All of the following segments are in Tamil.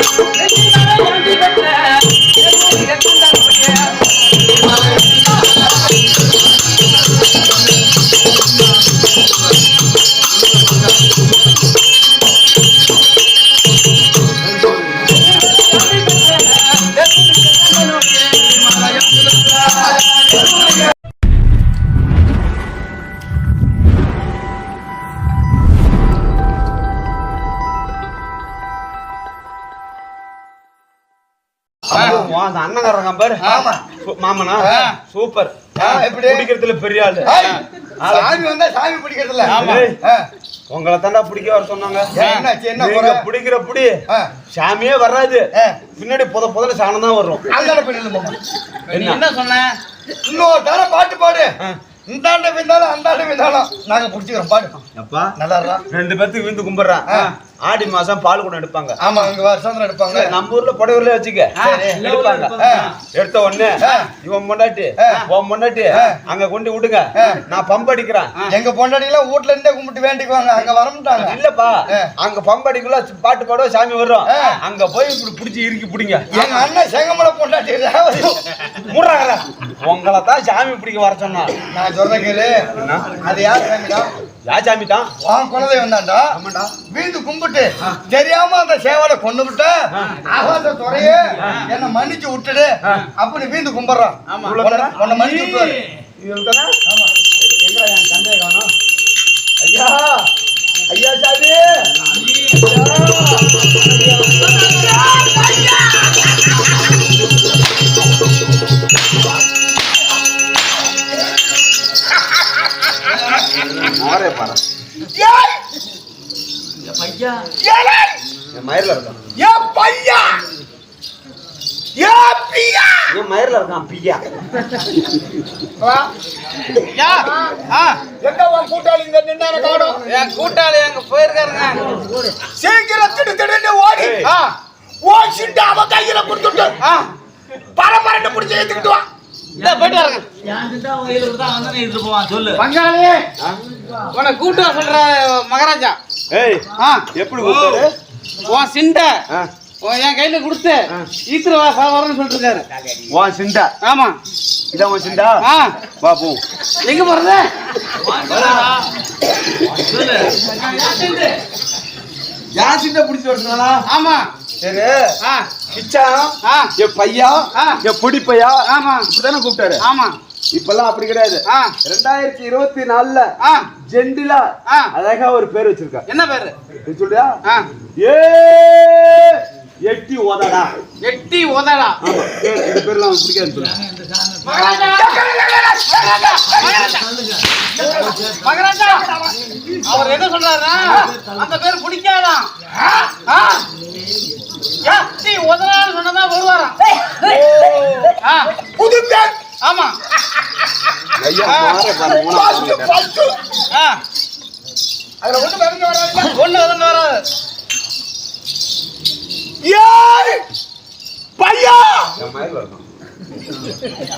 உன் அண்ணங்காரங்க பாரு. மாமனா ஆ. சூப்பர். எப்படி? பிடிக்கிறதுல பெரிய ஆளு. சாமி வந்தா சாமி பிடிக்கிறதுல உங்களை தாண்டா பிடிக்க வர சொன்னாங்க. என்ன? பிடிக்கிற புடி. சாமியே வராது. பின்னாடி புத புதல சாணம் தான் வரும். என்ன? சொன்ன? இன்னொரு தர பாட்டு பாடு. இந்தாண்ட பிந்தாலும் அந்தாண்ட பிந்தாலும் நாங்க பிடிச்சிக்கிறோம் பாடு. அப்பா நல்லா இருக்கா? ரெண்டு பேத்துக்கு விந்து கும்பிடுறான். ஆடி மாசம் பால் குடம் எடுப்பாங்க ஆமா இங்க வருஷம் எடுப்பாங்க நம்ம ஊர்ல புடவைல வச்சுக்க. எடுப்பாங்க. எடுத்த உடனே. இவன் பொண்டாட்டி. உன் பொண்டாட்டி ஆ. அங்க கொண்டு விடுங்க ஆ. நான் பம்பு அடிக்கிறேன் எங்க பொண்டாட்டி எல்லாம் வீட்ல இருந்தே கும்பிட்டு வேண்டிக்குவாங்க அங்க வரமாட்டாங்க இல்லப்பா. அங்க பம்படிக்குள்ள பாட்டு பாட சாமி வரும். அங்க போய் இப்படி புடிச்சு இறுக்கி பிடிங்க எங்க அண்ணன் செங்கமலை பொண்டாட்டி. மூடுறாங்க உங்களை தான் சாமி பிடிக்க வர சொன்னா நான் சொல்றேன் கேளு? அது யார் சாமிடா யா சாமி தான் உன் குலதெய்வம் தான்டா ஆமாண்டா. வீந்து கும்பிட்டு தெரியாம அந்த சேவலை கொண்டு விட்ட ஆகாத துறையே என்ன மன்னிச்சு விட்டுடு. அப்ப நீ வீந்து கும்பிடுறான். உன்னை- மன்னிச்சு விட்டுவாரு. இவங்கதானே? ஆமா. எங்க என் தந்தையை காணோம்? ஐயா. ஐயா சாமி. மாறே பாரு பையா என் மயிரில் இருக்கான். ஏன் பையா ஏன் பியா? என் மயிரில் இருக்கான் பியா. யா ஆ. எங்க உன் கூட்டாளி இங்க நின்னான காணும்? என் கூட்டாளி அங்க போயிருக்காருங்க. சீக்கிரம் திடு திடுன்னு ஓடி. ஓடிச்சுட்டு அவன் கையில கொடுத்துட்டு ஆ. பரபரன்னு பிடிச்சி ஏத்துக்கிட்டு வா. போயிட்டு போவான் சொல்லு பங்காளி உன்னை கூட்டு சொல்ற மகாராஜா. ஏய் ஆ. எப்படி கூப்பிட்டாரு? உன் சிண்டை. ஆ, உன் என் கையில கொடுத்து ஈத்திர வரணும்னு சொல்லிட்டு இருக்காரு உன் சிண்டா. ஆமா. இதான் உன் சிண்டா? ஆ. வா போ. எங்க போறது? யார் சிண்டா பிடிச்சி வரணும்னா ஆமா. சரி. ஆ. கிச்சா என் பையா. என் பொடி பையா ஆமா. இப்படிதானே கூப்பிட்டாரு. ஆமா. இப்பெல்லாம் அப்படி கிடையாது. ரெண்டாயிரத்தி இருபத்தி நாலுல ஜெண்டிலா. அழகா ஒரு பேர் வச்சிருக்கா என்ன பேரு? ஆ. ஏ எட்டி ஓதடா. எட்டி பேர் இந்த பேர்லாம் மகாராஜா! மகாராஜா! அவர் என்ன சொல்றாருன்னா அந்த பேர் பிடிக்காதான். புது ஆமா. அதுல ஒண்ணு வராது. ஒண்ணு வராது. ஏய் பையா.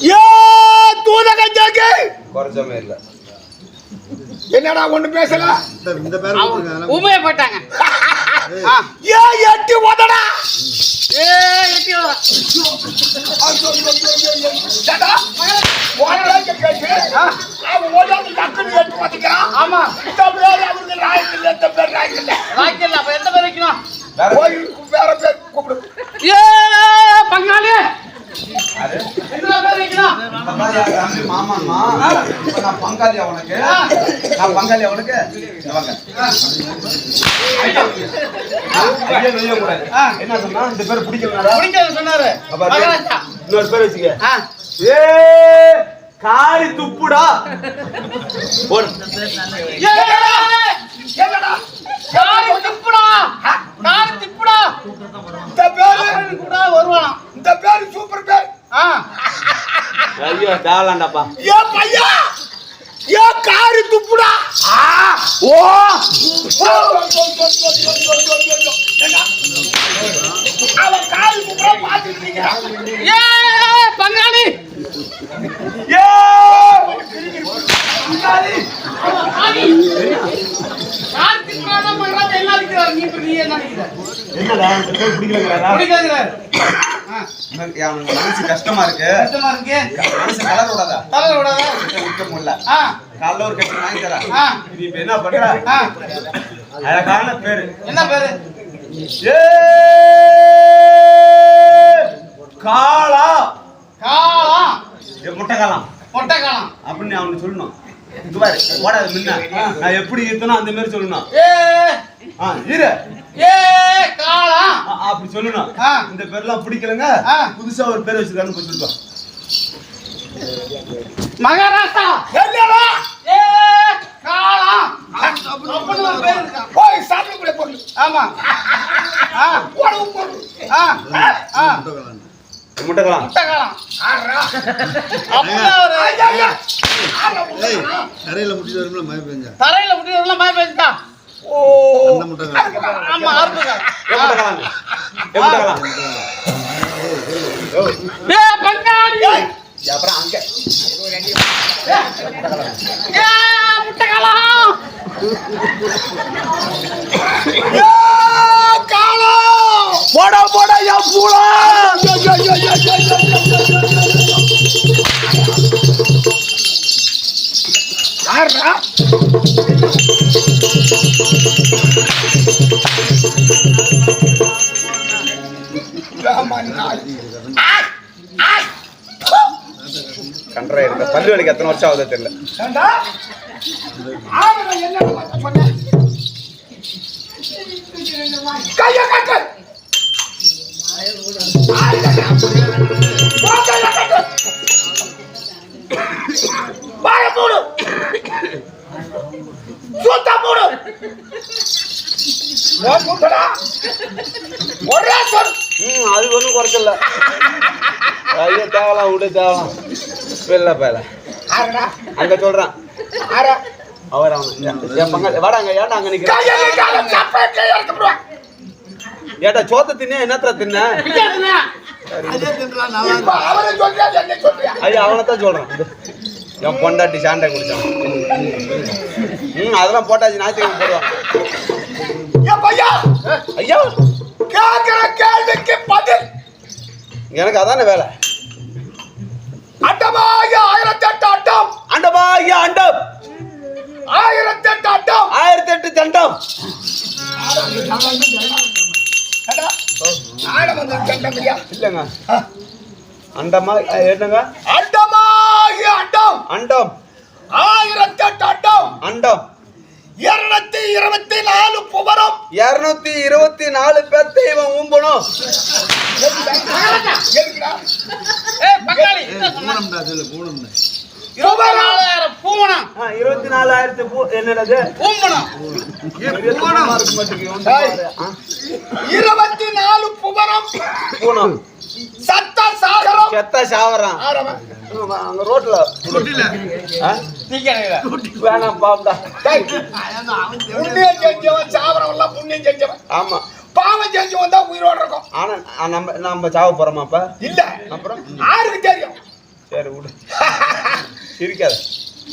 ஏ தூதக ஜாக்கி குறைச்ச மயிரில். என்னடா ஒண்ணு பேசல? இந்த பேர் ஆ ஏ எட்டி உதடா ஏ எட்டி ஆமா பேர் அவருக்கு ராய்க்கு இல்ல இந்த பேர் ராய்க்கு இல்ல. வாய்க்கல அப்ப எந்த பேர் வைக்கணும் போய் வேற பேர் கூப்பிடு ஏ பங்காளி எந்த பேர் வைக்கணும் மாமாமா நான் பங்காளி அவனுக்கு நான் பங்காளி அவனுக்கு என்ன சொன்னா இந்த பேர் பிடிக்கலடா சொன்னாரு இன்னொரு பேர் வச்சுக்க ஏ காரி துப்புடா போடு யாரு திப்புடா யாரு திப்புடா இந்த பேரு கூட வருவான் இந்த பேரு சூப்பர் பேர் ஆ ஐயோ தேவலாண்டாப்பா. ஏ பையா! ஏ காரி துப்புடா! ஓ! ஏ பங்காளி! ஏ! என்னடா இந்த மனசு கஷ்டமா இருக்கு. கஷ்டமா இருக்கு. மனசு கலர் விடாதா? தலையில விடாத. விற்க முடியல. காலைல ஒரு கட்டி வாங்கி தரேன். நீ இப்ப என்ன பண்ற. அழகான பேரு. என்ன பேரு? ஏ. காளா. காளான் ஏ முட்டை காளாம் மொட்டை அப்படின்னு அவனுக்கு சொல்லணும். இது பாரு ஓடாது முன்ன. நான் எப்படி ஈத்தனோ அந்த மாதிரி சொல்லணும். ஏ. ஆ இரு ஏ. காளான் ஆ, அப்படி சொல்லணும் ஆ. இந்த பேர்லாம் பிடிக்கலங்க. ஆ. புதுசா ஒரு பேர் வச்சிருக்கான்னு போய் சொல்லுவா மகாராஷ்டிரா. என்னடா? ஏ காளான் அப்படின்னு ஒரு பேர் இருக்கா? போய் சாப்பிட கூட பொருள் ஆமா. ஆ. உணவு பொருள் ஆ. ஆ. முட்டை மொட்டை ஐயா, ஐயா. கரையில முட்டிட்டு வரும்ல மழை பெஞ்சா தரையில முட்டி எல்லாம் மழை பெய்யுதா ஓ. அந்த முட்டை காலம் ஆமா அறுப்புங்க அப்புறம் அங்க. போடா போடா பூலா! யாரா பல்லு வலிக்கு எத்தனை வருஷம் ஆகுது தெரியல. அது ஒன்றும் குறைச்சல ஐயோ தேவலாம் விடு தேவலாம். வெளில பேல ஆறடா. அங்க சொல்றான் அவர் அவன் பங்காளி வாடா அங்க ஏன்டா அங்க நிக்கிற? கைய கால சப்பை கைய எடுத்து போடுவா. ஏட்டா சோத்த தின்ன? என்னத்த தின்ன ஐயா அவனை தான் சொல்றான். என் பொண்டாட்டி சாண்டை குடிச்சான் ம் அதெல்லாம் போட்டாச்சு ஞாயிற்றுக்கிழமை போடுவான். ஐயா. கேட்கிற கேள்விக்கு பதில். எனக்கு அதானே வேலை. அட்டமாய ஆயிரத்தி எட்டு அட்டம் அண்டபா ஐயா அண்டம் ஆயிரத்தி எட்டு அட்டம் ஆயிரத்தி எட்டு தண்டம்? இல்லைங்க. அண்டமா என்னங்க? அண்டமாகிய அண்டம் அண்டம். ஆயிரத்தி எட்டு அண்டம். அண்டம் இருநூத்தி இருபத்தி நாலு புவரம் இருநூத்தி இருபத்தி நாலு பேர்த்த இவன் ஊம்பணும். இருபத்தி பூமணம் இருபத்தி நாலாயிரத்து என்னது பூமணம் இருபத்தி நாலு புவனம் பூனம் சத்த சாகரம் செத்த சாவறான் அங்க ரோட்ல வேணாம் பாம்டா புண்ணியம் செஞ்சவன் சாவரம் எல்லாம் புண்ணியம் செஞ்சவன் ஆமா. பாவம் செஞ்சவன் தான் ஆனா நம்ம நம்ம சாவ போறோமா அப்ப? இல்ல. அப்புறம்? யாருக்கு தெரியும். சரி விடு. சிரிக்காத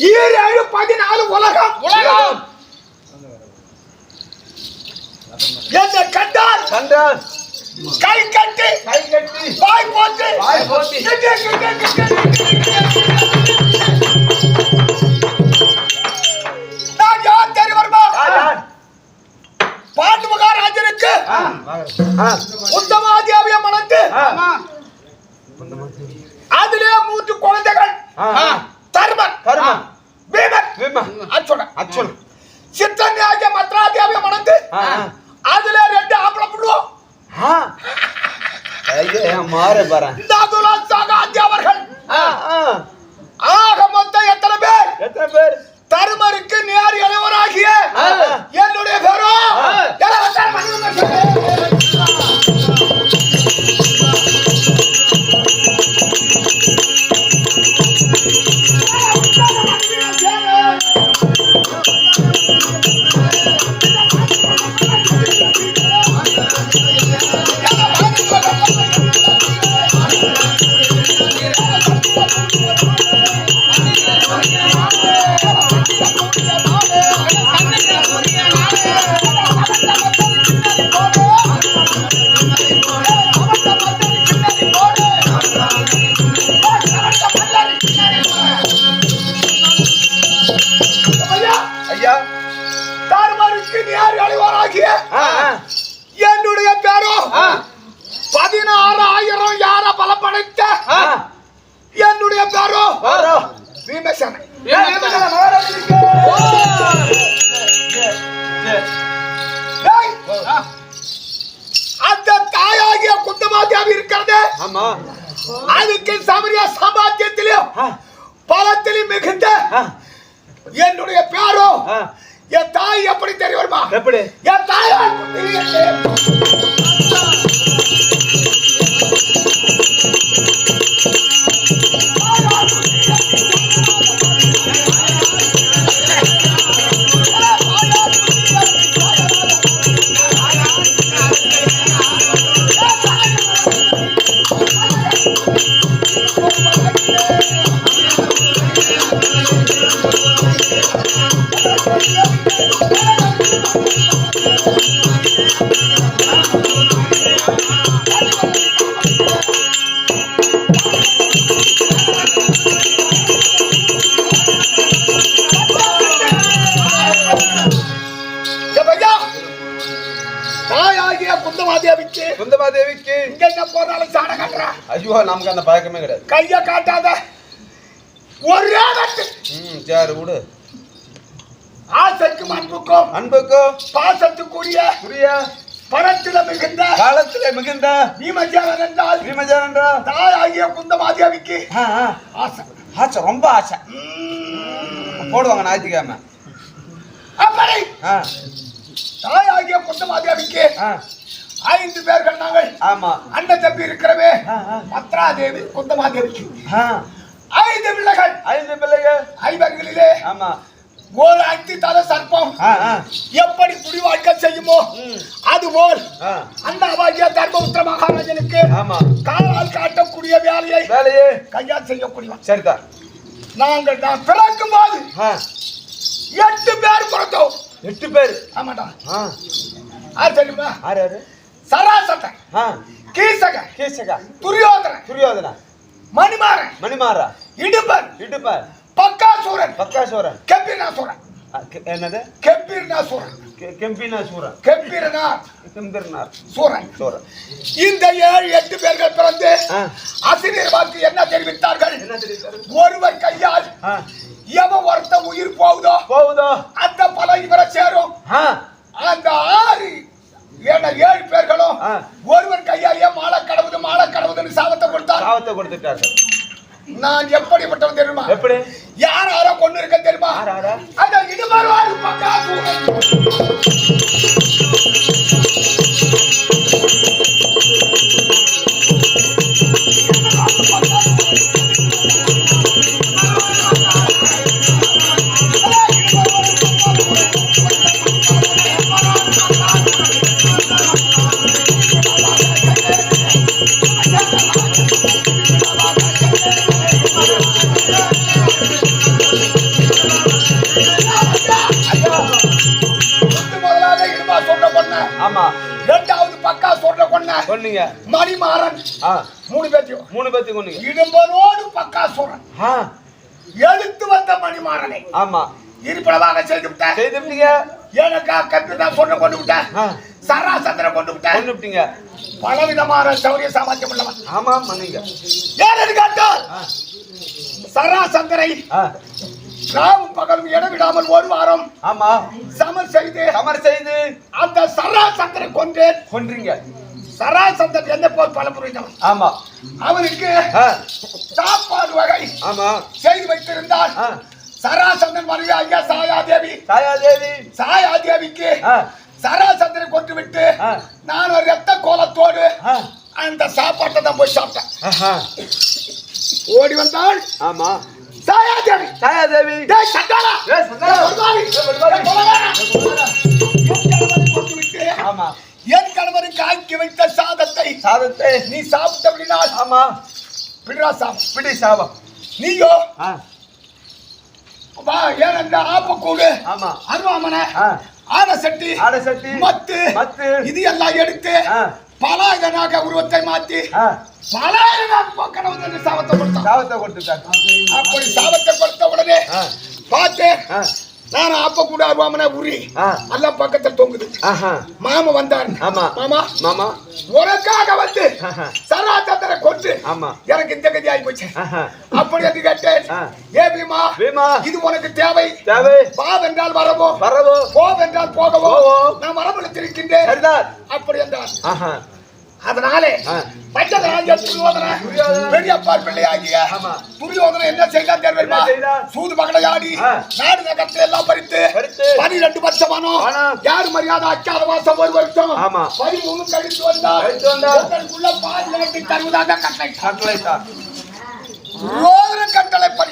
ஈரேழு பதினாலு உலகம். உலகம். என்னை கண்டால் கண்டான் கை கட்டி கை கட்டி. வாய் போட்டு. வாய் போட்டு. கிட்டு, கிட்டு, கிட்டு. நான் யார் தெரியுமா? பாட்டு மகாராஜனுக்கு ஆ, ஆ, உத்தமாதியாவிய மணந்து ஆ. அதிலே மூன்று குழந்தைகள். ஆ. தர்மன். கருமன் பீமன் வீமா அச்சுடன் அச்சுன் சித்தன்யாகிய மத்ராதியாவிய மணந்து. அதிலே ரெண்டு ஆம்பளை புள்ளுவோம் மாற பாரு. அவர்கள். ஆக மொத்தம் எத்தனை பேர்? எத்தனை பேர்? தருமருக்கு நேர் இளைவராகிய பலத்திலும் மிகுந்த என்னுடைய பேரோ. என் தாய் எப்படி தெரியுமா? எப்படி? என் தாயார் புத்திரியை பையா குந்தமாதேவிக்கு. குந்தமாதேவிக்கு. இங்க என்ன போனாலும் சாட காட்டுறா. ஐயோ நமக்கு அந்த பழக்கமே கிடையாது. கைய காட்டாத. ஒரே வெட்டு. ம் சரி விடு. ஆசைக்கும் அன்புக்கும் அன்புக்கோ பாசத்துக்குரிய புரியா பணத்தில மிகுந்த காலத்திலே மிகுந்த பீமஜானன் என்றால் பீமஜானன்றா தாயாகிய குந்தமாதேவிக்கு ஆ, ஆ. ஆசை. ஆசை ரொம்ப ஆசை போடுவாங்க ஞாயிற்றுக்கிழமை. அப்படி. ஆ. தாயாகிய குந்தமாதேவிக்கு ஐந்து பேர்கள் நாங்கள். ஆமா. அண்ணன் தம்பி இருக்கிறவே ஆ. பத்ராதேவி குந்தமாதேவிக்கு. ஆ. ஐந்து பிள்ளைகள். ஐந்து பிள்ளைகள். ஐவர்களிலே ஆமா. ஒரு அத்தி தலை சர்ப்பம். எப்படி குடி வாழ்க்கை செய்யுமோ. அதுபோல் ஆ. அண்ணாவாகிய தர்மபுத்திர மகாராஜனுக்கு ஆமா. காலால் காட்டக்கூடிய வேலையை வேலையே கையால் செய்யக்கூடியவன் சரிதான் நாங்கள் நான் பிறக்கும் போது எட்டு பேர் பிறந்தோம். எட்டு பேர். ஆமாடா. ஆ. தெரியுமா? ஆறு யாரு? ஆ. கீசகன் கீசகா. துரியோதனன் துரியோதனா. மணிமாறன். மணிமாறா. இடுப்பன் இடுப்பார். பக்காசூரன். பக்காசோரன். கெம்பினாசூரன் என்னது? கெம்பீர்னாசூரன் கெ- கெம்பினா சூரன் கெம்பீரனார் கெம்பிரனார் சூரன். சூரன். இந்த ஏழு எட்டு பேர்கள் பிறந்து. அசிரியர் வாக்கு என்ன தெரிவித்தார்கள்? ஒருவர் கையால் எவன் ஒருத்த உயிர் போகுதோ போகுதோ? அந்த பல இவரை சேரும். ஆ. அந்த ஆறு ஏழு. ஒருவர் கையாலேயே மாலை கடவுது மாலை கடவுதுன்னு சாபத்தை கொடுத்தார் சாவத்தை கொடுத்துட்டாரு நான் எப்படிப்பட்டவன் தெரியுமா? எப்படி? யார் யாரோ கொண்டு இருக்க தெரியுமா? யார் யாரா? அந்த பொண்ண சொன்னீங்க மணிமாறன் ஆ. மூணு பேத்தையும் மூணு பேத்து கொண்டீங்க. இடும்பரோடு பக்கா சொல்றன் எழுத்து வந்த மணிமாறனை ஆமா. இருப்பிடமாக செய்து விட்டேன் செய்துட்டீங்க எனக்கா கம்பிதான் சொல்ற கொண்டு விட்டேன் சராசந்திர கொண்டு விட்டேன் கொண்டு விட்டீங்க. பலவிதமான சௌரிய சாமர்த்தியம் உள்ளவன். ஆமா பண்ணீங்க ஏனென்று கேட்டால் சராசந்தரை ராவும் பகலும் இடவிடாமல் ஒரு வாரம் ஆமா. சமர் செய்து சமர் செய்து அந்த சராசந்தரை கொன்றேன். கொன்றீங்க. சராசந்தர் என்ன போல் பல புரிந்தவன் ஆமா. அவனுக்கு ஆ. சாப்பாடு வகை ஆமா. செய்து வைத்திருந்தால் சராசந்தன் மனைவி ஐயா சாயாதேவி. தாயாதேவி சாயாதேவிக்கு சராசந்தரை கொண்டு விட்டு. நான் ஒரு ரத்த கோலத்தோடு அந்த சாப்பாட்டை தான் போய் சாப்பிட்டேன். ஓடி வந்தாள் ஆமா. சாயாதேவி. டேய் சண்டாளா ஏய், சண்டாளா. டேய் கணவரை கொண்டு விட்டு ஆமா. என் கணவருக்கு ஆக்கி வைத்த சாதத்தை. சாதத்தை. நீ சாப்பிட்டபடினால் ஆமா. பிடிரா சாப்பிடு பிடி சாபம். நீயோ? வா ஏனென்ற ஆப்பக்கூடு ஆமா. அருவாமனை ஆ. ஆன சட்டி ஆடை சட்டி மத்து மத்து. இது எல்லாம் எடுத்து பலாயனாக உருவத்தை மாத்தி பலாயனாக கணவன் சாபத்தை கொடுத்தான். சாபத்தை கொடுத்துட்டாங்க அப்படி சாபத்தை கொடுத்த உடனே ஆ. நான் ஆப்ப கூட அருவாமனை உரி எல்லாம் பக்கத்தில் தொங்குது. மாமா வந்தார். ஆமா. மாமா மாமா. உனக்காக வந்து ஆஹா. சராசந்தரை கொண்டு ஆமா. எனக்கு இந்த கதி ஆகி போச்சு. அப்படி என்று கேட்டேன். ஏ பீமா பீமா. இது உனக்கு தேவை. தேவை. வா வென்றால் வரவோ? வரவோ. போ வென்றால் போகவோ? போவோ. நான் வரவழைத்திருக்கின்றேன். சரிதான். அப்படி என்றார் ஆஹா. அதனாலே ஆ. பஞ்சதராஜ துரியோதன பெரியப்பா பிள்ளையாகிய துரியோதன என்ன செய்தான் தெரியுமா? சூது மகளையாடி நாடு நகரத்தை எல்லாம் பறித்து பனிரெண்டு வருஷமானோம் யாரு மரியாதை அச்சாத மாசம் ஒரு வருஷம்? பதிமூணு கழித்து வந்தார். உங்களுக்குள்ள பாதி நாட்டு தருவதாக கட்டளை கட்டளை கட்டளை படி